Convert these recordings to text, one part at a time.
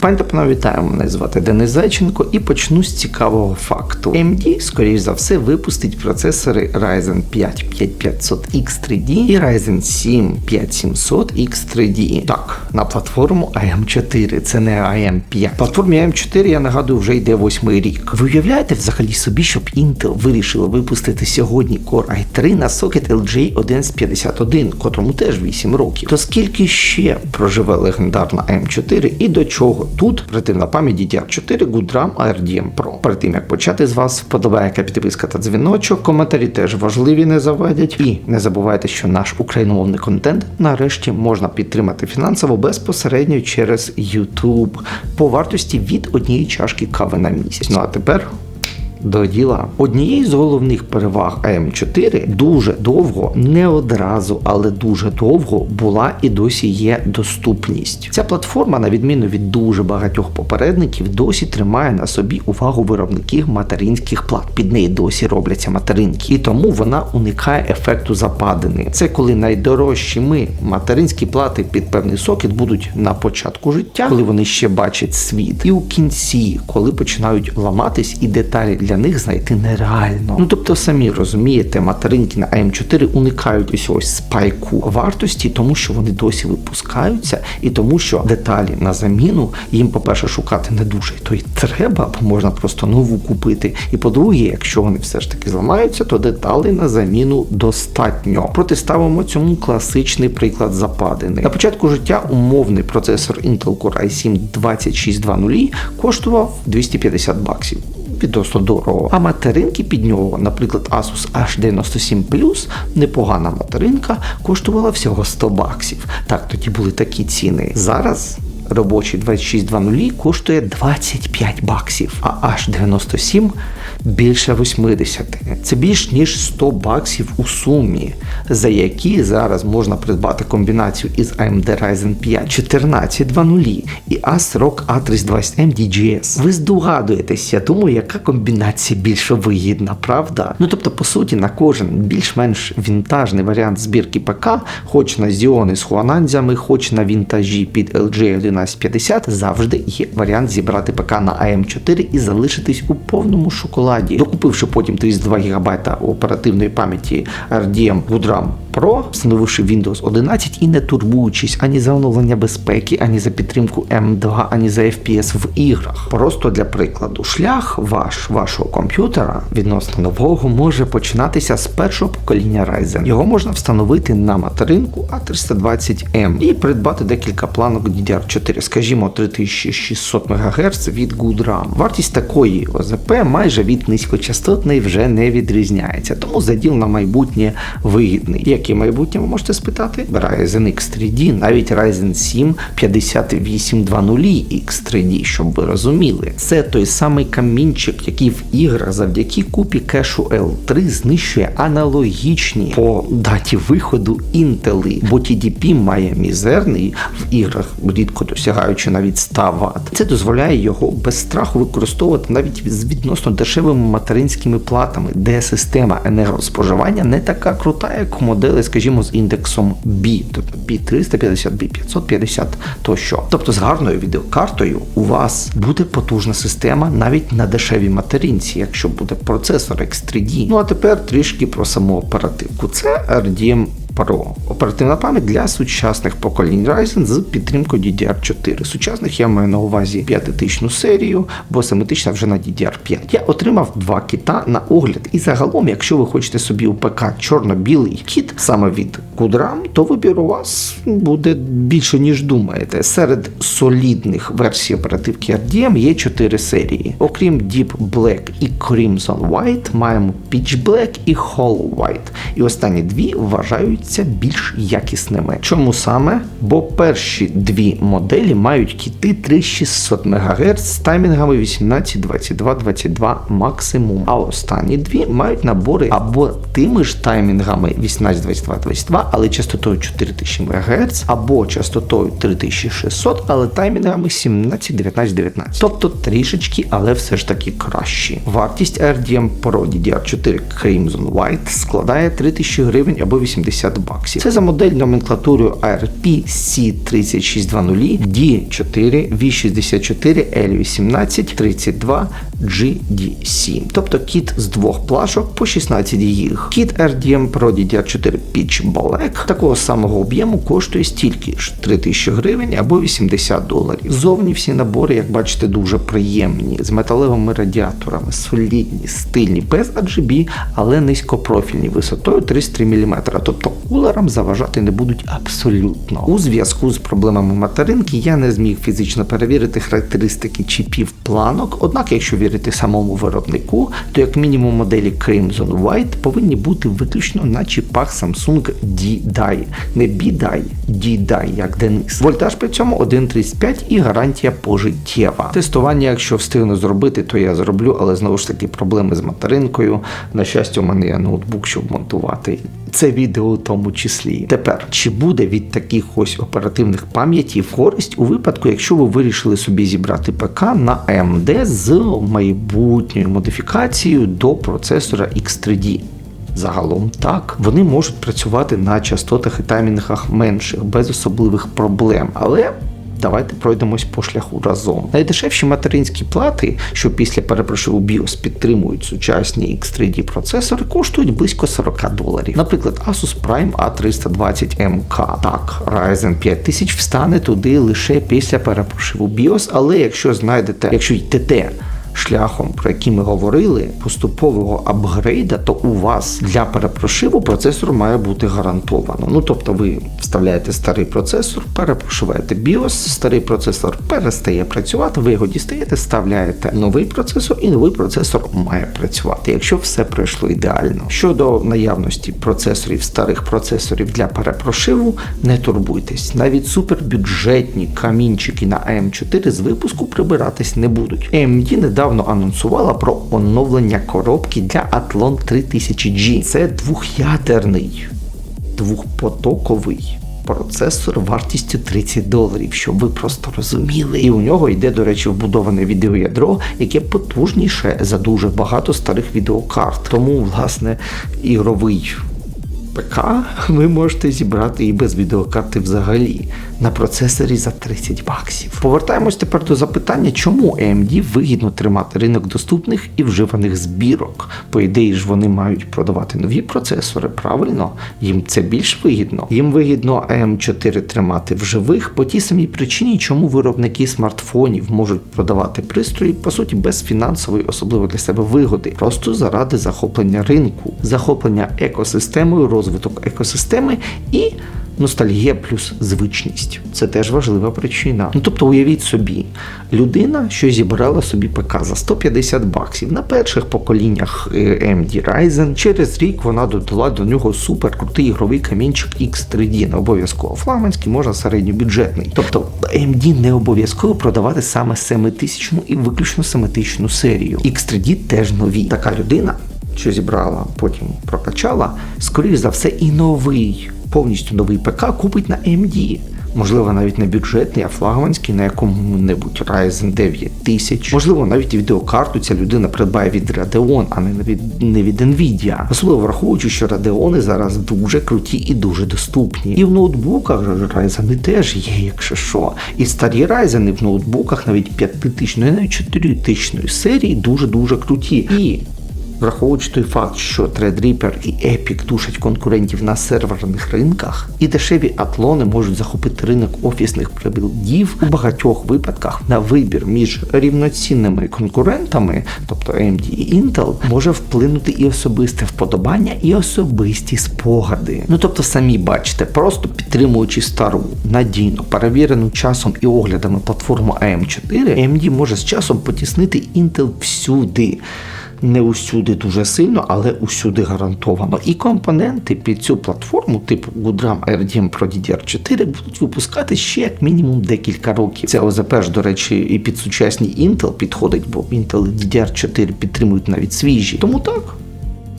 Пані та панове, вітаю, мене звати Денис Зайченко і почну з цікавого факту. AMD, скоріш за все, випустить процесори Ryzen 5 5500X3D і Ryzen 7 5700X3D. Так, на платформу AM4, це не AM5. Платформі AM4, я нагадую, вже йде восьмий рік. Ви уявляєте взагалі собі, щоб Intel вирішили випустити сьогодні Core i3 на сокет LG 1151, котрому теж 8 років. То скільки ще проживе легендарна AM4 і до чого тут оперативна пам'ять DDR4 Goodram ARDM Pro. Перед тим як почати з вас, вподобайка, підписка та дзвіночок. Коментарі теж важливі, не завадять. І не забувайте, що наш україномовний контент нарешті можна підтримати фінансово безпосередньо через YouTube по вартості від однієї чашки кави на місяць. Ну а тепер до діла. Однією з головних переваг АМ4 дуже довго, не одразу, але дуже довго була і досі є доступність. Ця платформа, на відміну від дуже багатьох попередників, досі тримає на собі увагу виробників материнських плат. Під неї досі робляться материнки, і тому вона уникає ефекту западини. Це коли найдорожчі ми материнські плати під певний сокет будуть на початку життя, коли вони ще бачать світ, і у кінці, коли починають ламатись і деталі для них знайти нереально. Ну тобто, самі розумієте, материнки на АМ4 уникають ось ось спайку вартості, тому що вони досі випускаються, і тому, що деталі на заміну їм, по-перше, шукати не дуже то й треба, бо можна просто нову купити. І по-друге, якщо вони все ж таки зламаються, то деталей на заміну достатньо. Протиставимо цьому класичний приклад западини. На початку життя умовний процесор Intel Core i7 2620 коштував 250 баксів відносно дорого. А материнки під нього, наприклад, Asus H97 непогана материнка, коштувала всього 100 баксів. Так, тоді були такі ціни. Зараз. Робочий 2620 коштує 25 баксів, а H97 більше 80. Це більш ніж 100 баксів у сумі, за які зараз можна придбати комбінацію із AMD Ryzen 5 1420 і ASRock A320M DGS. Ви здогадуєтесь, я думаю, яка комбінація більш вигідна, правда? Ну тобто, по суті, на кожен більш-менш вінтажний варіант збірки ПК, хоч на Xeon з хуананзями, хоч на вінтажі під LG 1150, завжди є варіант зібрати ПК на AM4 і залишитись у повному шоколаді, докупивши потім 32 ГБ оперативної пам'яті RDM Goodram Pro, встановивши Windows 11 і не турбуючись ані за оновлення безпеки, ані за підтримку M2, ані за FPS в іграх. Просто для прикладу, шлях ваш вашого комп'ютера відносно нового може починатися з першого покоління Ryzen. Його можна встановити на материнку A320M і придбати декілька планок DDR4, скажімо, 3600 МГц від Goodram. Вартість такої ОЗП майже від низькочастотної вже не відрізняється, тому заділ на майбутнє вигідний. Яке майбутнє ви можете спитати? Ryzen X3D, навіть Ryzen 7 5820 X3D, щоб ви розуміли. Це той самий камінчик, який в іграх завдяки купі кешу L3 знищує аналогічні по даті виходу інтели, бо TDP має мізерний в іграх, рідко досягаючи навіть 100 Вт. Це дозволяє його без страху використовувати навіть з відносно дешевими материнськими платами, де система енергоспоживання не така крута, як у моделі, скажімо, з індексом B, тобто B350, B550 тощо. Тобто з гарною відеокартою у вас буде потужна система навіть на дешевій материнці, якщо буде процесор X3D. Ну а тепер трішки про саму оперативку. Це RDM Pro. Оперативна пам'ять для сучасних поколінь Ryzen з підтримкою DDR4. Сучасних я маю на увазі 5000 серію, бо 7-тична вже на DDR5. Я отримав два кіта на огляд. І загалом, якщо ви хочете собі у ПК чорно-білий кіт саме від Kudram, то вибір у вас буде більше, ніж думаєте. Серед солідних версій оперативки RDM є 4 серії. Окрім Deep Black і Crimson White, маємо Pitch Black і Hollow White. І останні дві вважають виявляються більш якісними. Чому саме? Бо перші дві моделі мають кіти 3600 МГц з таймінгами 18, 22, 22 максимум. А останні дві мають набори або тими ж таймінгами 18, 22, 22, але частотою 4000 МГц, або частотою 3600, але таймінгами 17, 19, 19. Тобто трішечки, але все ж таки кращі. Вартість RDM Pro DDR4 Crimson White складає 3000 гривень або 80 баксів. Це за модель номенклатурою ARP C3620 D4 V64 L18 32 GD7. Тобто кіт з двох плашок по 16 гіг. Кіт RDM Pro DDR4 Pitch Black такого самого об'єму коштує стільки ж 3000 гривень або 80 доларів. Зовні всі набори, як бачите, дуже приємні, з металевими радіаторами, солідні, стильні, без RGB, але низькопрофільні висотою 33 мм. Тобто кулерам заважати не будуть абсолютно. У зв'язку з проблемами материнки я не зміг фізично перевірити характеристики чіпів планок. Однак, якщо вірити самому виробнику, то як мінімум моделі Crimson White повинні бути виключно на чіпах Samsung D-Die. Не B-Die, D-Die, як Денис. Вольтаж при цьому 1.35 і гарантія пожиттєва. Тестування, якщо встигну зробити, то я зроблю, але знову ж таки проблеми з материнкою. На щастя, у мене є ноутбук, щоб монтувати. Це відео у тому числі. Тепер, чи буде від таких ось оперативних пам'ятів користь у випадку, якщо ви вирішили собі зібрати ПК на AMD з майбутньою модифікацією до процесора X3D? Загалом так, вони можуть працювати на частотах і таймінгах менших, без особливих проблем, але. Давайте пройдемось по шляху разом. Найдешевші материнські плати, що після перепрошиву BIOS підтримують сучасні X3D процесори, коштують близько 40 доларів. Наприклад, Asus Prime A320MK. Так, Ryzen 5000 встане туди лише після перепрошиву BIOS, але якщо знайдете, якщо йдете шляхом, про який ми говорили, поступового апгрейда, то у вас для перепрошиву процесор має бути гарантовано. Ну тобто ви вставляєте старий процесор, перепрошиваєте BIOS, старий процесор перестає працювати, ви його дістаєте, вставляєте новий процесор, і новий процесор має працювати, якщо все пройшло ідеально. Щодо наявності процесорів, старих процесорів для перепрошиву, не турбуйтесь. Навіть супербюджетні камінчики на AM4 з випуску прибиратись не будуть. AMD недавно анонсувала про оновлення коробки для Athlon 3000G. Це двох'ядерний, двохпотоковий. Процесор вартістю 30 доларів, щоб ви просто розуміли. І у нього йде, до речі, вбудоване відеоядро, яке потужніше за дуже багато старих відеокарт. Тому, власне, ігровий ПК ви можете зібрати і без відеокарти взагалі на процесорі за 30 баксів. Повертаємось тепер до запитання, чому AMD вигідно тримати ринок доступних і вживаних збірок. По ідеї ж вони мають продавати нові процесори, правильно? Їм це більш вигідно. Їм вигідно AM4 тримати в живих по тій самій причині, чому виробники смартфонів можуть продавати пристрої, по суті, без фінансової, особливо для себе вигоди, просто заради захоплення ринку, захоплення екосистемою, розвиток екосистеми і ностальгія плюс звичність. Це теж важлива причина. Ну тобто, уявіть собі, людина, що зібрала собі ПК за 150 баксів на перших поколіннях е, AMD Ryzen, через рік вона додала до нього супер крутий ігровий камінчик X3D, не обов'язково флагманський, можна середньобюджетний. Тобто AMD не обов'язково продавати саме 7000 і виключно 7000 серію. X3D теж нові. Така людина. Що зібрала, потім прокачала, скоріш за все, і новий повністю новий ПК купить на AMD. Можливо, навіть не бюджетний, а флагманський на якому-небудь Ryzen 9000. Можливо, навіть відеокарту ця людина придбає від Radeon, а не від не від Nvidia. Особливо враховуючи, що Radeon зараз дуже круті і дуже доступні. І в ноутбуках Ryzen теж є, якщо що. І старі Ryzen в ноутбуках навіть 5000, навіть 4000 серії дуже-дуже круті. І Враховуючи той факт, що Threadripper і Epic душать конкурентів на серверних ринках, і дешеві атлони можуть захопити ринок офісних прибілдів у багатьох випадках на вибір між рівноцінними конкурентами, тобто AMD і Intel, може вплинути і особисте вподобання, і особисті спогади. Ну тобто, самі бачите, просто підтримуючи стару, надійну, перевірену часом і оглядами платформу AM4, AMD може з часом потіснити Intel всюди не усюди дуже сильно, але усюди гарантовано. І компоненти під цю платформу, типу Goodram RDM Pro DDR4, будуть випускати ще як мінімум декілька років. Це ОЗП ж, до речі, і під сучасні Intel підходить, бо Intel DDR4 підтримують навіть свіжі. Тому так.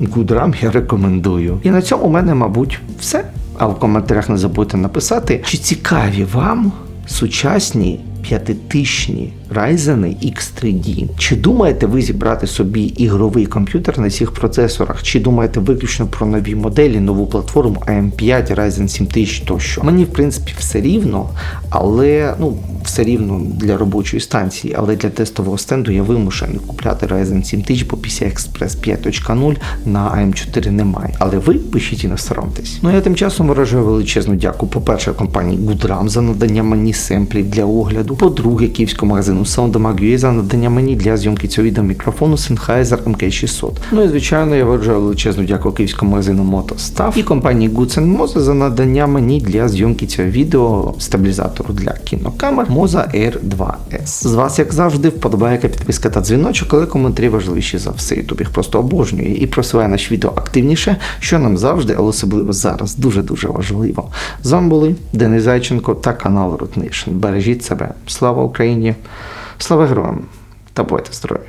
Goodram я рекомендую. І на цьому у мене, мабуть, все. А в коментарях не забудьте написати, чи цікаві вам сучасні п'ятитичні Ryzen X3D. Чи думаєте ви зібрати собі ігровий комп'ютер на цих процесорах? Чи думаєте виключно про нові моделі, нову платформу AM5, Ryzen 7000 тощо? Мені в принципі все рівно, але ну все рівно для робочої станції, але для тестового стенду я вимушений купляти Ryzen 7000, бо PCI Express 5.0 на AM4 немає. Але ви пишіть і не соромтесь. Ну я тим часом виражаю величезну дяку. По-перше, компанії Goodram за надання мені семплів для огляду. По-друге, київському магазину Soundamag.ua за надання мені для зйомки цього відео мікрофону Sennheiser MK600. Ну і звичайно, я виражаю величезну дяку київському магазину MotoStaff і компанії Goods Moza за надання мені для зйомки цього відео стабілізатору для кінокамер Moza Air 2S. З вас, як завжди, вподобайка, підписка та дзвіночок, але коментарі важливіші за все. Ютуб їх просто обожнює і просуває наш відео активніше, що нам завжди, але особливо зараз, дуже-дуже важливо. З вами були Денис Зайченко та канал Root. Бережіть себе. Слава Україні! Слава героям! Та будьте здорові!